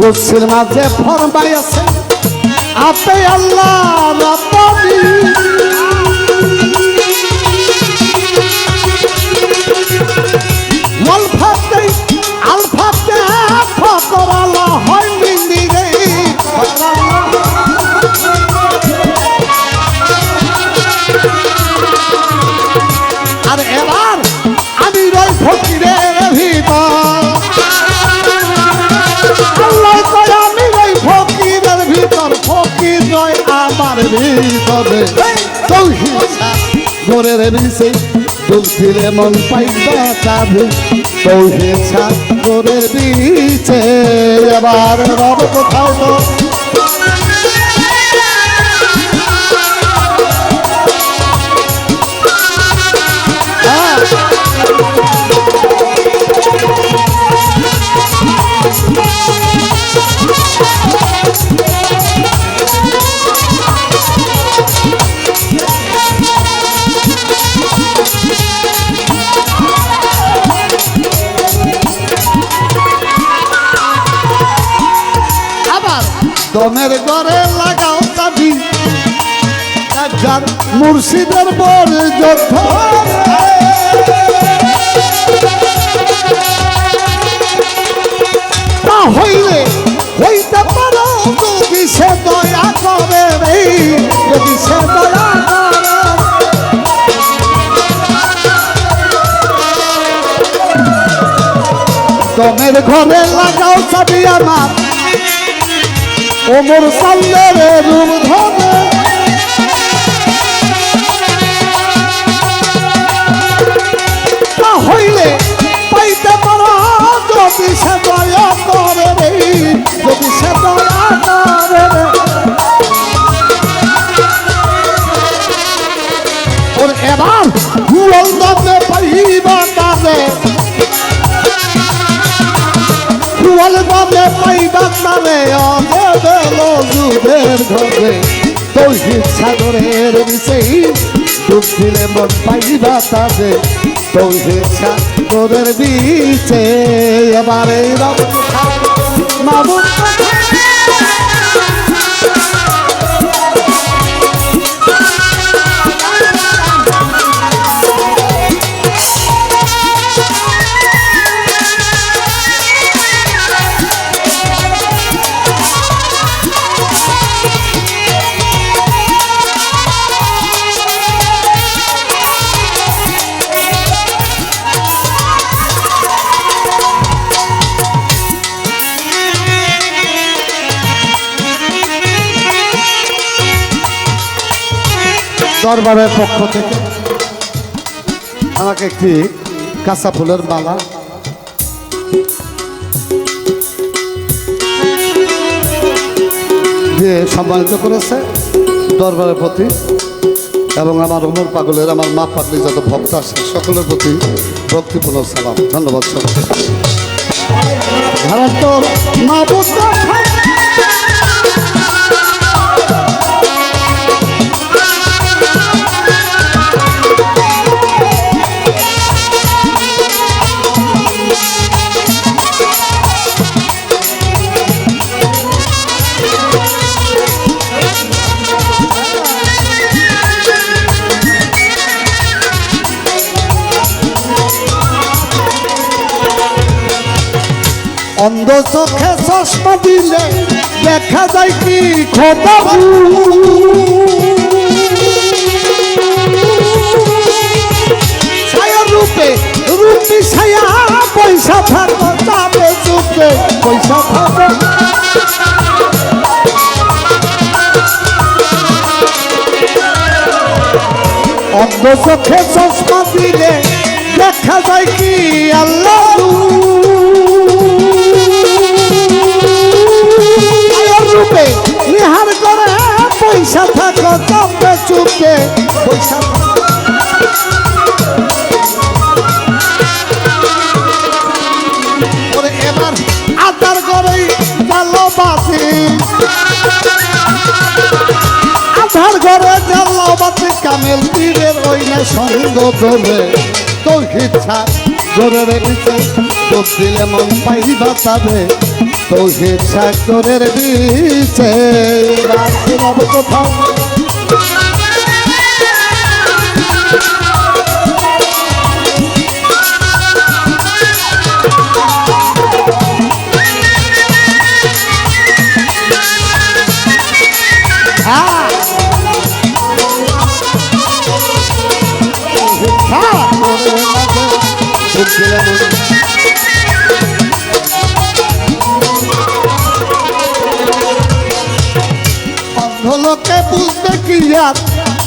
কুরসির মাঝে ফরমাই আছে। আপে আল্লাহ রাব্বানি। ভিতরে গোরের নিচে দিলে মন পাইবা তৌহে তৌহিদ গোরের বিচে এবার রব কোথাও তো দমের ঘরে লাগাও যার মুর্শিদের বর যথ হইলে হইতে পারো যদি সে দয়া করে যদি সে দয়া দমের ঘরে লাগাও চাবি আমার। ওমর সাল্লের রূপ ধরে। হইলে পাইতে পারো যদি সে দয়া করে রে, যদি সে দয়া করে রে। ওর এবার পাইবা বাবে পাইবা তারে অগে বেলো যুগের ঘরে। তৌহিদ সাগরের বিশেই ডুব দিলে মন পাইবা তারে তৌহিদ সাগরের বিচে এবারে রব মাবুদ দরবারের পক্ষ থেকে আমাকে একটি কাঁচা ফুলের মালা। দিয়ে সম্মানিত করেছে দরবারের প্রতি এবং আমার অমর পাগলের, আমার মা পাগলি যত ভক্ত আছে, সকলের প্রতি ভক্তিপূর্ণ সালাম, ধন্যবাদ সবাই ভারত মা অন্ধ চোখে চশমা দিলে দেখা যায় কি রূপে, রূপী ছায়া, পয়সা থাকো যাবে চুপে পয়সা থাকো অন্ধ চোখে চশমা দিলে দেখা যায় কি আল্লাহ চুপে পয়সা এবার আদার করেই ভালোবাসি আধার ঘরে জাল্লাবাতি কামেল পীরের ওই না সঙ্গ ধরে তোর ইচ্ছা জোরে রেখেছে তোর। কোথাও। অন্ধলোকে বুঝবে কি আর?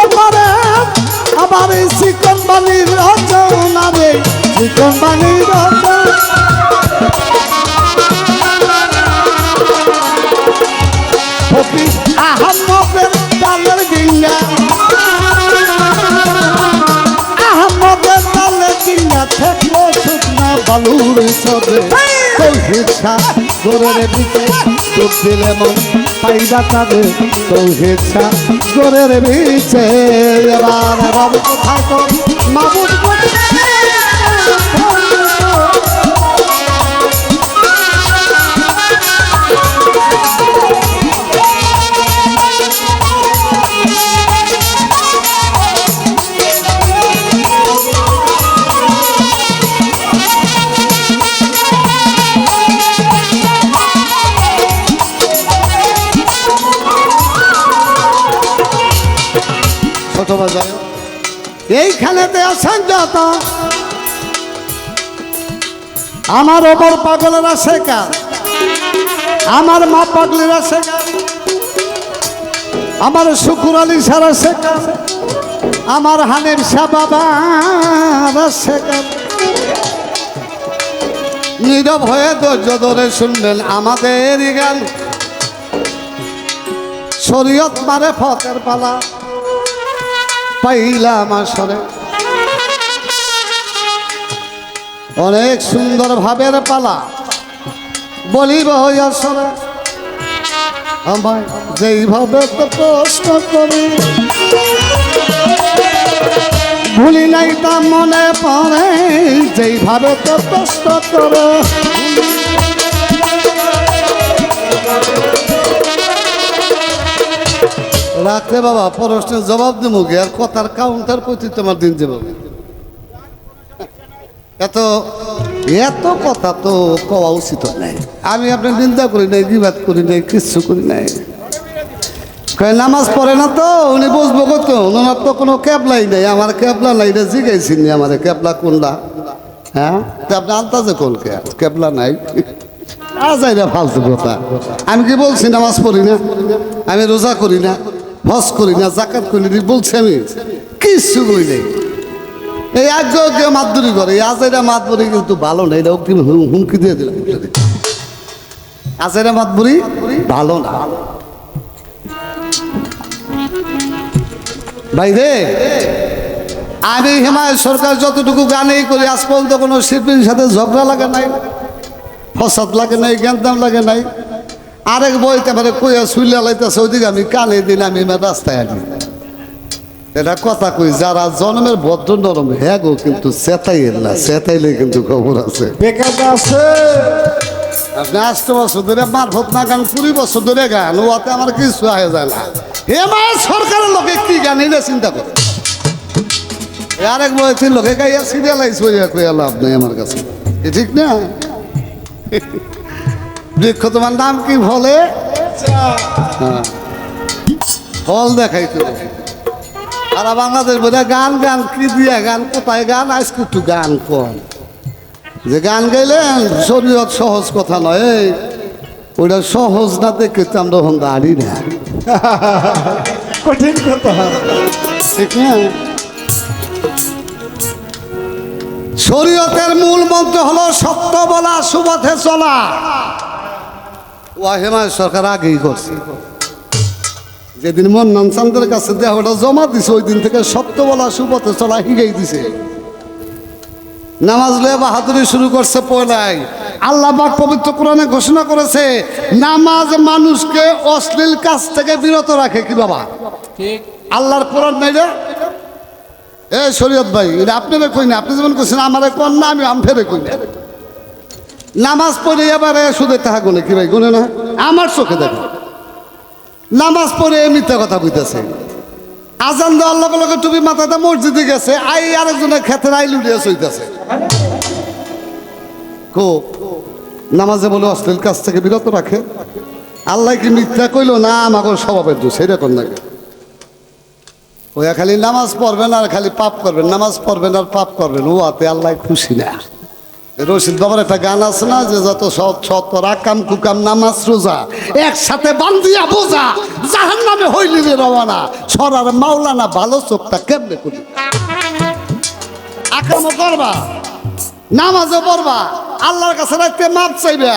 বুঝতে পারে। আবার এই চিকন বাণীর রচনা রে চিকন বাণীর রচনা ফকির আহম্মদের ডালের শুকনা বালুর সবে। গোরের দিকে চোখ দিলে মন পাইবা তাদের তৌহেচ্ছা গোরের বিচে এবার বাবু কোথায় তো মামুদ বাজায় এইখানেতে আছেন যত। আমার ওপর পাগলেরা শেখা আমার মা পাগলেরা শেখা আমার শুকুর আলী সারা শেখা আমার হানের শাহ বাবা শেখা নীরব হয়ে ধৈর্য ধরে শুনবেন আমাদের গান। শরীয়ত মারে ফতের পালা। পাইলাম আসরে অনেক সুন্দর ভাবের পালা। বলিব আসরে আমায় যেইভাবে তো প্রশ্ন করি। ভুলি নাই তা মনে পড়ে, যেইভাবে তো প্রশ্ন করে। রাখলে বাবা প্রশ্নের জবাব দেবো গে আর কথার কাউন্টার প্রতি তোমার দিন দেবো এত এত কথা তো কওয়া উচিত নাই। আমি আপনার নিন্দা করি নাই, বিবাদ করি নাই, কিচ্ছু করি নাই। নামাজ পড়ে না তো? উনি বুঝব কত? ওনার তো কোনো ক্যাবলাই নেই। আমার ক্যাবলা নাই রে জিগাইছি নি আমার। ক্যাবলা কোনলা হ্যাঁ? তা আপনি আন্তাজে কোন ক্যাব? ক্যাবলা নাই। আজাই না ফালতু কথা। আমি কি বলছি, নামাজ পড়ি না? আমি রোজা করি না? হজ করি না জাকাত করি না, বলছি আমি, কিচ্ছু করি নাই। এই আজ কেউ মাতদুরি করে, এই আজাইরা মাতবুরি কিন্তু ভালো না, এটা অগ্রিম হুম- হুমকি দিয়ে দিলাম আজাইরা মাতবুরি ভালো না। ভাই রে, আমি হিমায়ত সরকার যতটুকু গানেই করি, আজ পর্যন্ত কোনো শিল্পীর সাথে ঝগড়া লাগে নাই, ফসাদ লাগে নাই জ্ঞানদাম লাগে নাই। আরেক বইতে মানে কইয়া শুইলে লাইতেছে, ওইদিকে আমি কানে দিন, আমি রাস্তায় আনি। এটা কথা কই, যারা জন্মের ভদ্র নরম হ্যাঁ গো, কিন্তু চেতাইয়ের না চেতাইলে কিন্তু খবর আছে। বেকার আছে? আপনি আষ্ট বছর ধরে মারফত না গান, কুড়ি বছর ধরে গান ওতে আমার কিছু আয় যায় না। হে মায়ের সরকারের লোকে কি গান, এটা চিন্তা করে। আরেক বয়সী লোকে গাইয়া সিরিয়ালাইজ হইয়া কইয়া লাভ নেই আমার কাছে। ঠিক না? বৃক্ষ তোমার নাম কি বলে হ্যাঁ। ফল দেখাই তো সারা বাংলাদেশ বোধহয় গান গান কি দিয়া গান কোথায় গান আজকে একটু গান কম। যে গান গাইলেন শরীয়ত সহজ কথা নয় ওইটা সহজ না দেখে তো আমরা হন দাঁড়ি না। কঠিন কথা। ঠিক না? শরীয়তের মূল মন্ত্র হলো সত্য বলা সুপথে চলা। ওয়াহেমা সরকার আগেই করছে। যেদিন মন্নান চান্দের কাছে দেহটা জমা দিছে ওই দিন থেকে সত্য বলা সুপথে চলা হিগেই দিছে। নামাজ লয়ে বাহাদুরি শুরু করছে পয়লাই। আল্লাহ পাক পবিত্র কোরআনে ঘোষণা করেছে নামাজ মানুষকে অশ্লীল কাজ থেকে বিরত রাখে কি বাবা? আল্লাহর কোরআন নাই রে। এ শরীয়ত ভাই এটা আপনারে কই না? আপনি যেমন কইছেন আমারে কোন না আমি আম ফেরে কই না? নামাজ পড়ে এবারে শুধু তাহা গুনে কি ভাই? গুনে না? আমার চোখে দেখো। নামাজ পড়ে মিথ্যা কথা কইতেছে। আজান দেওয়ার আল্লাহ লগে টুপি মাথাতে মসজিদে গেছে, আই আরেকজনের ক্ষেতের আই লুটিয়ে চইতেছে। কো নামাজে বলে অশ্লীল কাজ থেকে বিরত রাখে। আল্লাহ কি মিথ্যা কইলো? না আমাকে স্বভাবের দোষ, এরকম নাকি? ওয়া খালি নামাজ পড়বেন আর খালি পাপ করবেন, নামাজ পড়বেন আর পাপ করবেন। ও আতে আল্লাহ খুশি না। রশিদ বাবার একটা গান আছে না, যে যত সৎ সৎ রাকাম কুকাম নামাজ রোজা, একসাথে বান্ধিয়া বোঝা জাহান নামে হইলি রে রওয়ানা, সরার মাওলানা ভালো চোখটা কেমনে করি আকাম করবা, নামাজও পড়বা, আল্লাহর কাছে রাখতে মাপ চাইবে,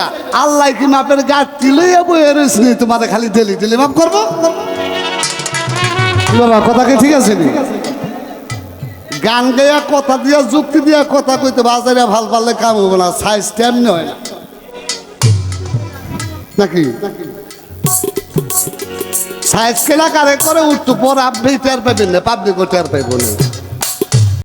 আল্লাহ কি মাপের গাঁটটি লইয়া বইয়ে রয়েছে তোমার খালি ডেলি ডেলি মাপ করব? কথা কি ঠিক আছে নি? গান গাইয়া, কথা দিয়া, যুক্তি দিয়া, কথা কইতে বাজারে ভালো পারলে কাম হবে না সাইজ তেমনি হয় না। নাকি? সাইজ কেনা কারে করে, উঠতো, পর আপনি টের পাবেন না পাবলিকও টের পাইব না।